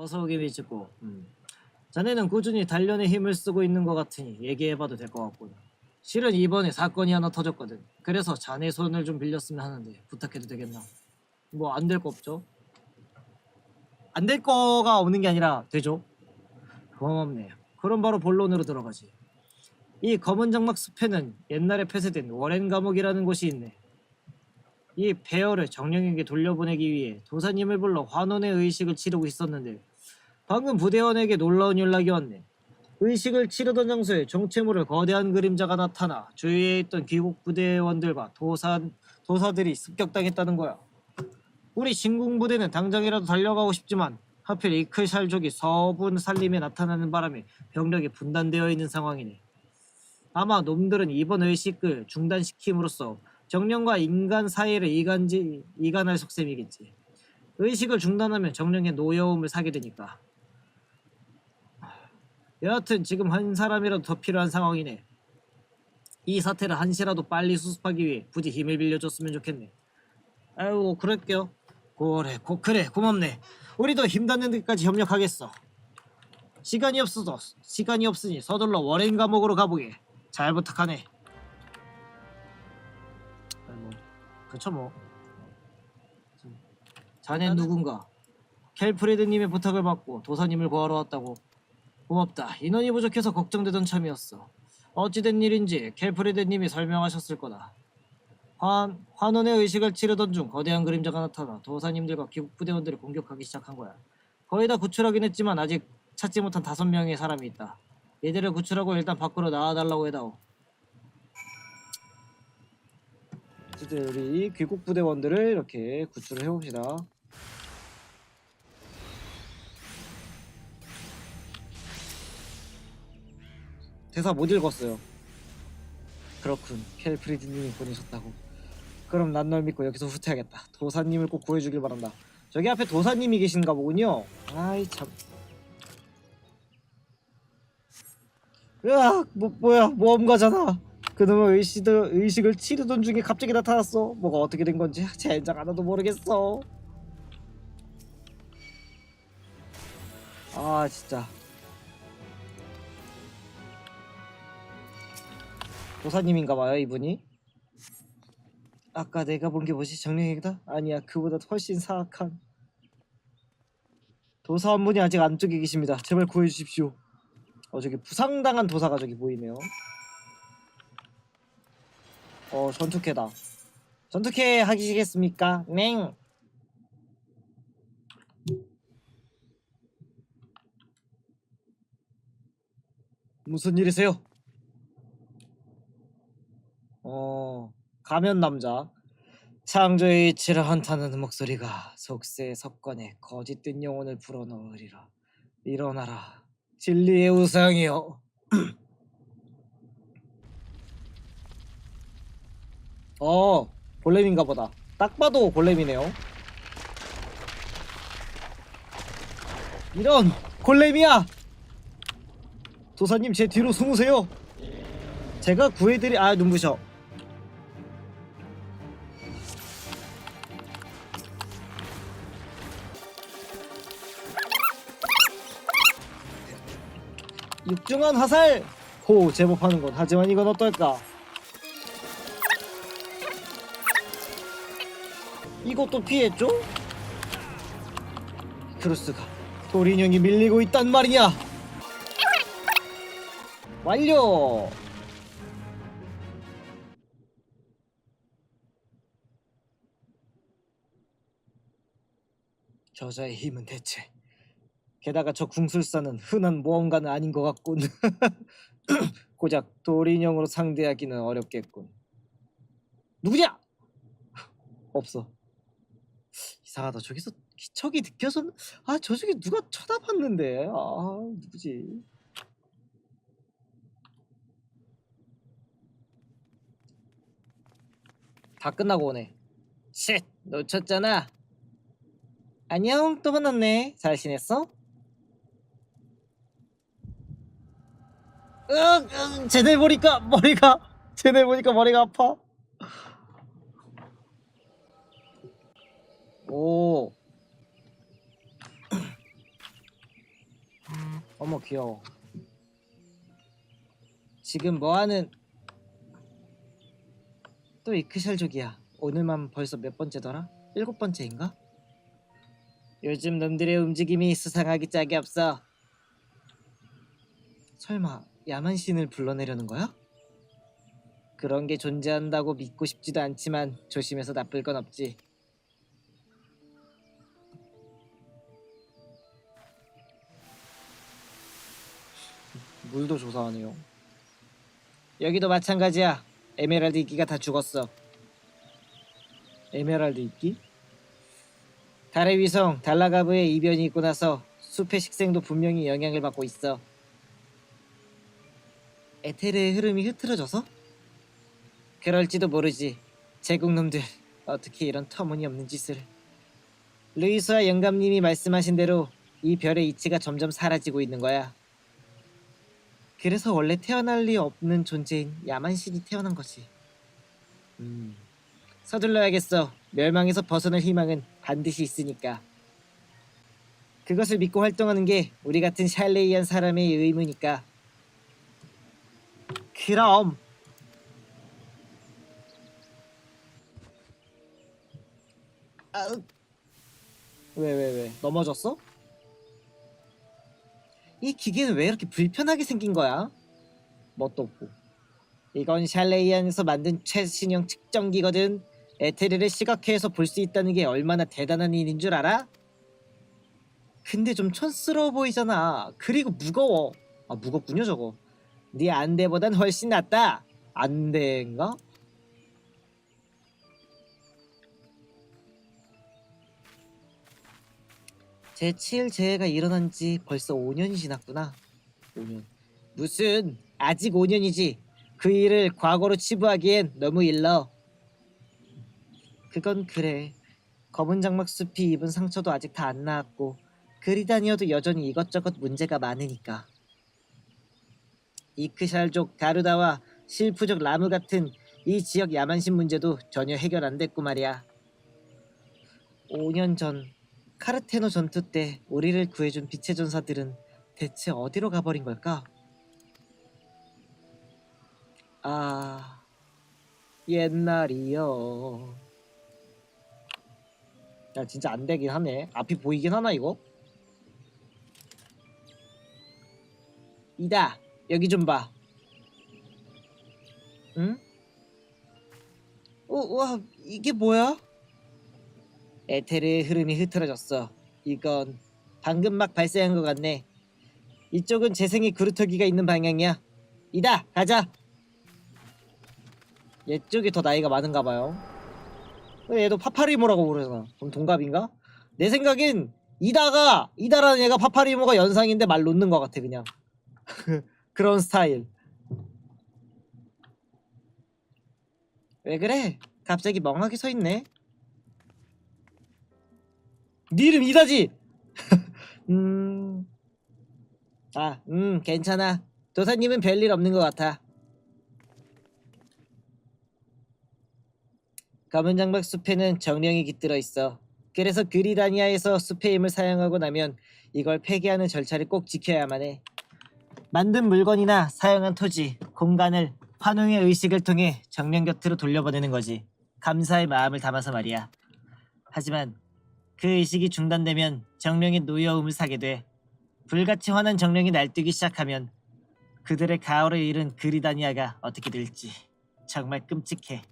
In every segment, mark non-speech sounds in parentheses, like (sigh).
어서 오게 미치고. 음. 자네는 꾸준히 단련에 힘을 쓰고 있는 것 같으니 얘기해봐도 될 것 같군. 실은 이번에 사건이 하나 터졌거든. 그래서 자네 손을 좀 빌렸으면 하는데 부탁해도 되겠나? 뭐 안 될 거 없죠? 안 될 거가 없는 게 아니라 되죠. 고맙네. 그럼 바로 본론으로 들어가지. 이 검은 장막 숲에는 옛날에 폐쇄된 워렌 감옥이라는 곳이 있네. 이 폐허를 정령에게 돌려보내기 위해 도사님을 불러 환원의 의식을 치르고 있었는데 방금 부대원에게 놀라운 연락이 왔네. 의식을 치르던 장소에 정체모를 거대한 그림자가 나타나 주위에 있던 귀국 부대원들과 도사, 도사들이 습격당했다는 거야. 우리 진궁 부대는 당장이라도 달려가고 싶지만 하필 이클샬족이 서분 살림에 나타나는 바람에 병력이 분단되어 있는 상황이네. 아마 놈들은 이번 의식을 중단시킴으로써 정령과 인간 사이를 이간지, 이간할 속셈이겠지. 의식을 중단하면 정령의 노여움을 사게 되니까. 여하튼 지금 한 사람이라도 더 필요한 상황이네. 이 사태를 한시라도 빨리 수습하기 위해 부디 힘을 빌려줬으면 좋겠네. 아유 그럴게요. 그래 고, 그래 고맙네. 우리도 힘 닿는 데까지 협력하겠어. 시간이 없어서 시간이 없으니 서둘러 워렌 감옥으로 가보게. 잘 부탁하네. 아이, 뭐, 그쵸 뭐. 자넨 누군가? 켈프레드님의 부탁을 받고 도사님을 구하러 왔다고. 고맙다. 인원이 부족해서 걱정되던 참이었어. 어찌된 일인지 켈프레드님이 설명하셨을 거다. 환, 환원의 의식을 치르던 중 거대한 그림자가 나타나 도사님들과 기국 부대원들을 공격하기 시작한 거야. 거의 다 구출하긴 했지만 아직 찾지 못한 다섯 명의 사람이 있다. 얘들을 구출하고 일단 밖으로 나와달라고 해다오. 어쨌든 우리 귀국 부대원들을 이렇게 구출을 해봅시다. 대사 못 읽었어요. 그렇군. 켈프리드님이 보내셨다고. 그럼 난 널 믿고 여기서 후퇴하겠다. 도사님을 꼭 구해주길 바란다. 저기 앞에 도사님이 계신가 보군요. 아이 참. 으악, 뭐 뭐야 모험가잖아. 그놈의 의식 의식을 치르던 중에 갑자기 나타났어. 뭐가 어떻게 된 건지 젠장 하나도 모르겠어. 아 진짜. 도사님인가 봐요 이분이. 아까 내가 본 게 뭐지 정령이다? 아니야 그보다 훨씬 사악한 도사 한 분이 아직 안쪽에 계십니다. 제발 구해주십시오. 어 저기 부상당한 도사가 저기 보이네요. 어 전투캐다. 전투캐 하시겠습니까? 맹. 무슨 일이세요? 어 가면 남자. 창조의 이치를 한타는 목소리가 속세 석관에 거짓된 영혼을 불어넣으리라. 일어나라. 진리의 우상이여. (clears throat) 어, 골렘인가 보다. 딱 봐도 골렘이네요. 이런 골렘이야. 도사님 제 뒤로 숨으세요. 제가 구해드리 아 눈부셔. 육중한 화살! 호 제법하는 건 하지만 이건 어떨까? 이것도 피했죠? 크루스가 도린형이 밀리고 있단 말이냐? 완료! 저자의 힘은 대체 게다가 저 궁술사는 흔한 모험가는 아닌 것 같군. (laughs) 고작 도리인형으로 상대하기는 어렵겠군. 누구냐? 없어. 이상하다. 저기서 기척이 느껴서 아 저쪽에 누가 쳐다봤는데 아 누구지? 다 끝나고 오네. 쉣 놓쳤잖아. 안녕 또 만났네. 잘 지냈어? 으, 으, 쟤네 보니까 머리가 쟤네 보니까 머리가 아파. 오. 어머 귀여워. 지금 뭐하는 또 이크샬족이야. 오늘만 벌써 몇 번째더라? 일곱 번째인가? 요즘 놈들의 움직임이 수상하기 짝이 없어. 설마 야만신을 불러내려는 거야? 그런 게 존재한다고 믿고 싶지도 않지만 조심해서 나쁠 건 없지. 물도 조사하네요. 여기도 마찬가지야. 에메랄드 이끼가 다 죽었어. 에메랄드 이끼? 달의 위성 달라가브의 이변이 있고 나서 숲의 식생도 분명히 영향을 받고 있어. 에테르의 흐름이 흐트러져서? 그럴지도 모르지. 제국놈들 어떻게 이런 터무니없는 짓을. 루이스와 영감님이 말씀하신 대로 이 별의 이치가 점점 사라지고 있는 거야. 그래서 원래 태어날 리 없는 존재인 야만신이 태어난 거지. 음. 서둘러야겠어. 멸망에서 벗어날 희망은 반드시 있으니까. 그것을 믿고 활동하는 게 우리 같은 샬레이한 사람의 의무니까. 그럼. 왜, 왜, 왜? 넘어졌어? 이 기계는 왜 이렇게 불편하게 생긴 거야? 뭣도 없고. 이건 샬레이안에서 만든 최신형 측정기거든. 에테르를 시각해서 볼 수 있다는 게 얼마나 대단한 일인 줄 알아? 근데 좀 촌스러워 보이잖아. 그리고 무거워. 아 무겁군요 저거. 네 안대보단 훨씬 낫다. 안대인가? 제7 재해가 일어난 지 벌써 5년이 지났구나. 5년. 무슨 아직 5년이지. 그 일을 과거로 치부하기엔 너무 일러. 그건 그래. 검은 장막 숲이 입은 상처도 아직 다 안 나았고 그리 다니어도 여전히 이것저것 문제가 많으니까. 이크샬족 가르다와 실프족 라무 같은 이 지역 야만신 문제도 전혀 해결 안 됐고 말이야. 5년 전 카르테노 전투 때 우리를 구해준 빛의 전사들은 대체 어디로 가버린 걸까? 아, 옛날이요. 야, 진짜 안 되긴 하네. 앞이 보이긴 하나, 이거? 이다, 여기 좀 봐. 응? 어, 와, 이게 뭐야? 에테르의 흐름이 흐트러졌어. 이건 방금 막 발생한 것 같네. 이쪽은 재생의 그루터기가 있는 방향이야. 이다, 가자. 얘 쪽이 더 나이가 많은가 봐요. 근데 얘도 파파리모라고 부르잖아. 그럼 동갑인가? 내 생각엔 이다가 이다라는 얘가 파파리모가 연상인데 말 놓는 것 같아 그냥. (laughs) 그런 스타일. 왜 그래? 갑자기 멍하게 서 있네. 네 이름 이다지. (laughs) 음. 아, 음, 괜찮아. 도사님은 별일 없는 것 같아. 검은 장막 숲에는 정령이 깃들어 있어. 그래서 그리다니아에서 숲의 힘을 사용하고 나면 이걸 폐기하는 절차를 꼭 지켜야만 해. 만든 물건이나 사용한 토지, 공간을 환웅의 의식을 통해 정령 곁으로 돌려보내는 거지. 감사의 마음을 담아서 말이야. 하지만 그 의식이 중단되면 정령의 노여움을 사게 돼. 불같이 환한 정령이 날뛰기 시작하면 그들의 가오를 잃은 그리다니아가 어떻게 될지 정말 끔찍해.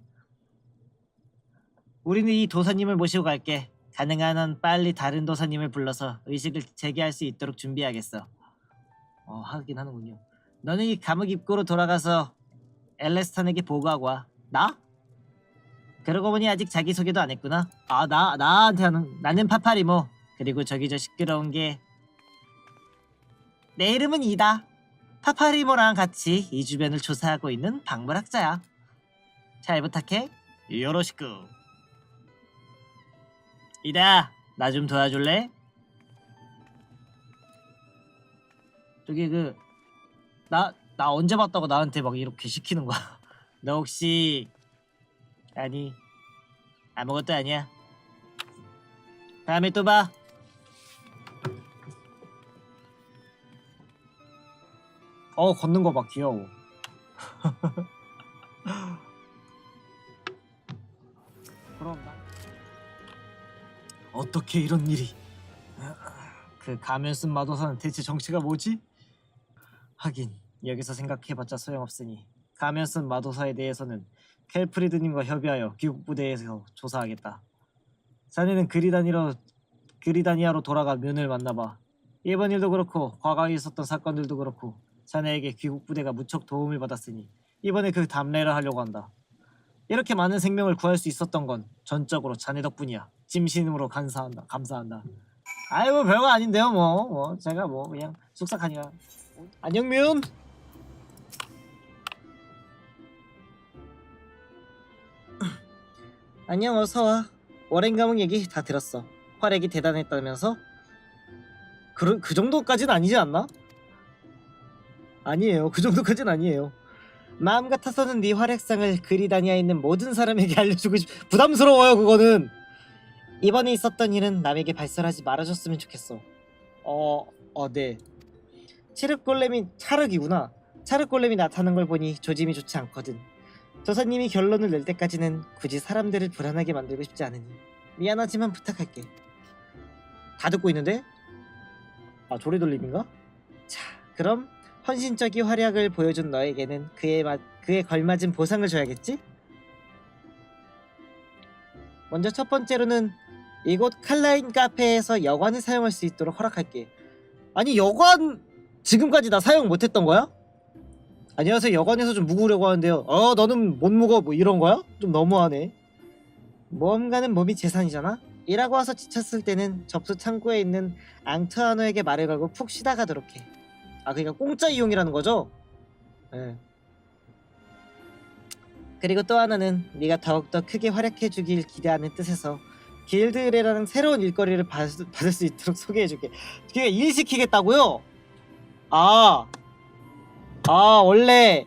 우리는 이 도사님을 모시고 갈게. 가능한 한 빨리 다른 도사님을 불러서 의식을 재개할 수 있도록 준비하겠어. 어, 하긴 하는군요. 너는 이 감옥 입구로 돌아가서 엘레스탄에게 보고하고 와. 나? 그러고 보니 아직 자기소개도 안 했구나. 아, 나, 나한테 하는, 나는 파파리모. 그리고 저기 저 시끄러운 게. 내 이름은 이다. 파파리모랑 같이 이 주변을 조사하고 있는 박물학자야. 잘 부탁해. 요로시쿠. 이다, 나 좀 도와줄래? 저기 그, 나, 나 언제 봤다고 나한테 막 이렇게 시키는 거야? (laughs) 너 혹시 아니 아무것도 아니야. 다음에 또 봐. 어 걷는 거 막 귀여워. (laughs) 그럼 나 어떻게 이런 일이? 그 가면 쓴 마도사는 대체 정체가 뭐지? 하긴 여기서 생각해봤자 소용없으니 가면 쓴 마도사에 대해서는 켈프리드님과 협의하여 귀국 부대에서 조사하겠다. 자네는 그리다니로 그리다니아로 돌아가 면을 만나봐. 이번 일도 그렇고 과거에 있었던 사건들도 그렇고 자네에게 귀국 부대가 무척 도움을 받았으니 이번에 그 담례를 하려고 한다. 이렇게 많은 생명을 구할 수 있었던 건 전적으로 자네 덕분이야. 진심으로 감사한다. 감사한다. 아이고 별거 아닌데요 뭐. 뭐 제가 뭐 그냥 쑥삭하니까. 안녕면. (clears throat) 안녕 어서 와. 워렌 가문 얘기 다 들었어. 활약이 대단했다면서? 그, 그 정도까진 아니지 않나? 아니에요. 그 정도까진 아니에요. 마음 같아서는 네 활약상을 그리다니아에 있는 모든 사람에게 알려주고 싶... 부담스러워요 그거는. 이번에 있었던 일은 남에게 발설하지 말아줬으면 좋겠어. 어, 어, 네. 골렘이 차륵이구나. 차륵 골렘이 나타난 걸 보니 조짐이 좋지 않거든. 조사님이 결론을 낼 때까지는 굳이 사람들을 불안하게 만들고 싶지 않으니 미안하지만 부탁할게. 다 듣고 있는데? 아 조리돌림인가? 자, 그럼 헌신적인 활약을 보여준 너에게는 그에 마, 그에 걸맞은 보상을 줘야겠지? 먼저 첫 번째로는 이곳 칼라인 카페에서 여관을 사용할 수 있도록 허락할게. 아니 여관 지금까지 나 사용 못했던 거야? 안녕하세요 여관에서 좀 묵으려고 하는데요. 어 너는 못 묵어 뭐 이런 거야? 좀 너무하네. 모험가는 몸이 재산이잖아. 일하고 와서 지쳤을 때는 접수 창고에 있는 앙트아노에게 말을 걸고 푹 쉬다 가도록 해. 아 그러니까 공짜 이용이라는 거죠? 예. 그리고 또 하나는 네가 더욱더 크게 활약해주길 기대하는 뜻에서 길드레라는 새로운 일거리를 받, 받을 수 있도록 소개해줄게. 그게 일 시키겠다고요? 아, 아 원래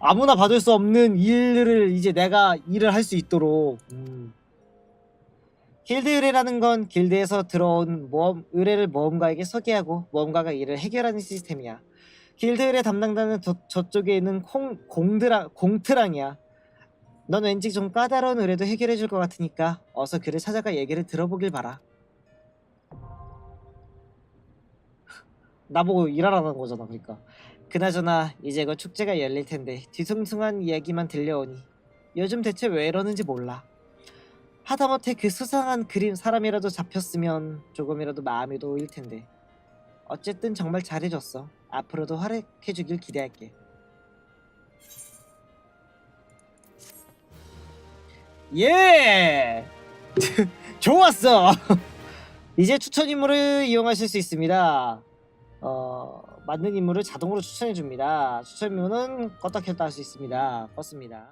아무나 받을 수 없는 일을 이제 내가 일을 할 수 있도록. 음. 길드 의뢰라는 건 길드에서 들어온 모험 의뢰를 모험가에게 소개하고 모험가가 이를 해결하는 시스템이야. 길드 의뢰 담당자는 저, 저쪽에 있는 콩, 공드라, 공트랑이야. 넌 왠지 좀 까다로운 의뢰도 해결해 줄 것 같으니까 어서 그를 찾아가 얘기를 들어보길 바라. 나보고 일하라는 거잖아, 그러니까. 그나저나 이제 그 축제가 열릴 텐데 뒤숭숭한 이야기만 들려오니 요즘 대체 왜 이러는지 몰라. 하다못해 그 수상한 그림 사람이라도 잡혔으면 조금이라도 마음이 놓일 텐데. 어쨌든 정말 잘해줬어. 앞으로도 활약해주길 기대할게. 예! (laughs) 좋았어! (laughs) 이제 추천 인물을 이용하실 수 있습니다. 어, 맞는 인물을 자동으로 추천해 줍니다. 추천 인물은 껐다 켰다 할 수 있습니다. 껐습니다.